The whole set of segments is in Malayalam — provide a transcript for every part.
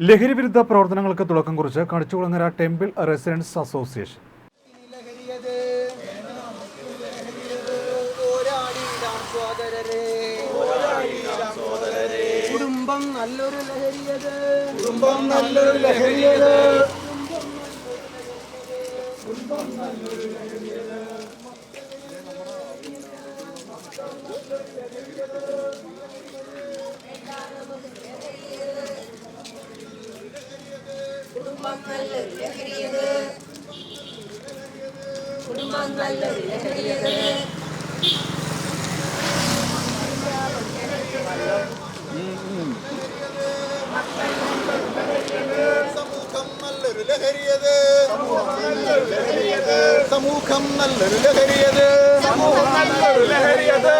ലഹരി വിരുദ്ധ പ്രവർത്തനങ്ങൾക്ക് തുടക്കം കുറിച്ച് കണിച്ചുകുളങ്ങര ടെമ്പിൾ റെസിഡൻസ് അസോസിയേഷൻ. കുടുംബം നല്ലൊരു ലഹരിയത്. കുടുംബം നല്ലൊരു ലഹരിയത്. കുടുംബം നല്ലൊരു ലഹരിയത്. കുടുംബം നല്ലൊരു ലഹരിയത്. സമൂഹം നല്ലൊരു ലഹരിയത്. സമൂഹം നല്ലൊരു ലഹരിയത്. സമൂഹം നല്ലൊരു ലഹരിയത്.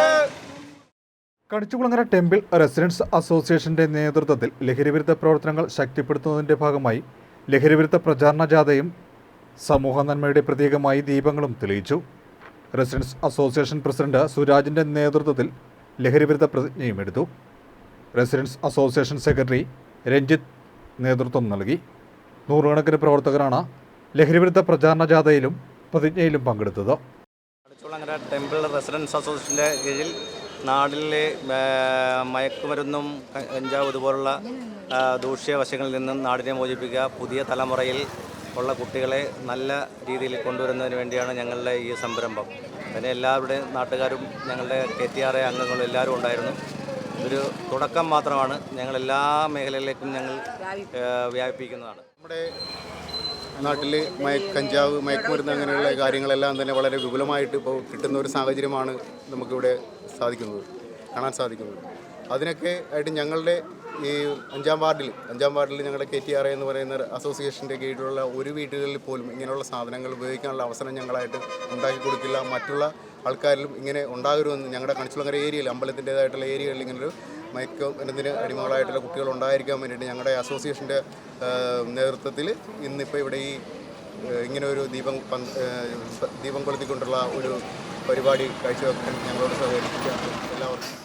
കണിച്ചുകുളങ്ങര ടെമ്പിൾ റെസിഡൻസ് അസോസിയേഷന്റെ നേതൃത്വത്തിൽ ലഹരിവിരുദ്ധ പ്രവർത്തനങ്ങൾ ശക്തിപ്പെടുത്തുന്നതിന്റെ ഭാഗമായി ലഹരിവിരുദ്ധ പ്രചാരണ ജാഥയും സമൂഹ നന്മയുടെ പ്രതീകമായി ദീപങ്ങളും തെളിയിച്ചു. റെസിഡൻസ് അസോസിയേഷൻ പ്രസിഡന്റ് സുരാജിന്റെ നേതൃത്വത്തിൽ ലഹരിവിരുദ്ധ പ്രതിജ്ഞയും എടുത്തു. റെസിഡൻസ് അസോസിയേഷൻ സെക്രട്ടറി രഞ്ജിത്ത് നേതൃത്വം നൽകി. നൂറുകണക്കിന് പ്രവർത്തകരാണ് ലഹരിവിരുദ്ധ പ്രചാരണ ജാഥയിലും പ്രതിജ്ഞയിലും പങ്കെടുത്തത്. ടെമ്പിൾ റെസിഡൻസ് അസോസിയേഷന്റെ കീഴിൽ നാട്ടിലെ ആ, മയക്കുമരുന്നും കഞ്ചാവ് ഇതുപോലുള്ള ദൂഷ്യവശങ്ങളിൽ നിന്നും നാടിനെ മോചിപ്പിക്കുക പുതിയ തലമുറയിൽ ഉള്ള കുട്ടികളെ നല്ല രീതിയിൽ കൊണ്ടുവരുന്നതിന് വേണ്ടിയാണ് ഞങ്ങളുടെ ഈ സംരംഭം. അതിന് എല്ലാവരുടെയും നാട്ടുകാരും ഞങ്ങളുടെ കെ ടി ആർ എ അംഗങ്ങളും എല്ലാവരും ഉണ്ടായിരുന്നു. ഇതൊരു തുടക്കം മാത്രമാണ്. ഞങ്ങൾ എല്ലാ മേഖലയിലേക്കും ഞങ്ങൾ വ്യാപിപ്പിക്കുന്നതാണ്. നമ്മുടെ നാട്ടിൽ മയ കഞ്ചാവ് മയക്കുമരുന്ന് അങ്ങനെയുള്ള കാര്യങ്ങളെല്ലാം തന്നെ വളരെ വിപുലമായിട്ട് ഇപ്പോൾ കിട്ടുന്ന ഒരു സാഹചര്യമാണ് നമുക്കിവിടെ സാധിക്കുന്നത് കാണാൻ സാധിക്കുന്നത്. അതിനൊക്കെ ആയിട്ട് ഞങ്ങളുടെ ഈ അഞ്ചാം വാർഡിൽ അഞ്ചാം വാർഡിൽ ഞങ്ങളുടെ കെ ടി ആർ എന്ന് പറയുന്ന അസോസിയേഷന്റെ കീഴിലുള്ള ഒരു വീടുകളിൽ പോലും ഇങ്ങനെയുള്ള സാധനങ്ങൾ ഉപയോഗിക്കാനുള്ള അവസരം ഞങ്ങളായിട്ട് ഉണ്ടാക്കി കൊടുക്കില്ല. മറ്റുള്ള ആൾക്കാരിലും ഇങ്ങനെ ഉണ്ടാകരുമെന്ന് ഞങ്ങളുടെ കണിച്ചുളങ്ങര ഏരിയയിൽ അമ്പലത്തിന്റേതായിട്ടുള്ള ഏരിയകളിൽ ഇങ്ങനൊരു മയക്കുമരുന്നിന് അടിമകളായിട്ടുള്ള കുട്ടികൾ ഉണ്ടായിരിക്കാൻ വേണ്ടിയിട്ട് ഞങ്ങളുടെ അസോസിയേഷന്റെ നേതൃത്വത്തിൽ ഇന്നിപ്പോൾ ഇവിടെ ഈ ഇങ്ങനെ ഒരു ദീപം ദീപം കൊളുത്തിക്കൊണ്ടുള്ള ഒരു പരിപാടി കാഴ്ചവെക്കാൻ ഞങ്ങളോട് സഹകരിക്കുക. എല്ലാവർക്കും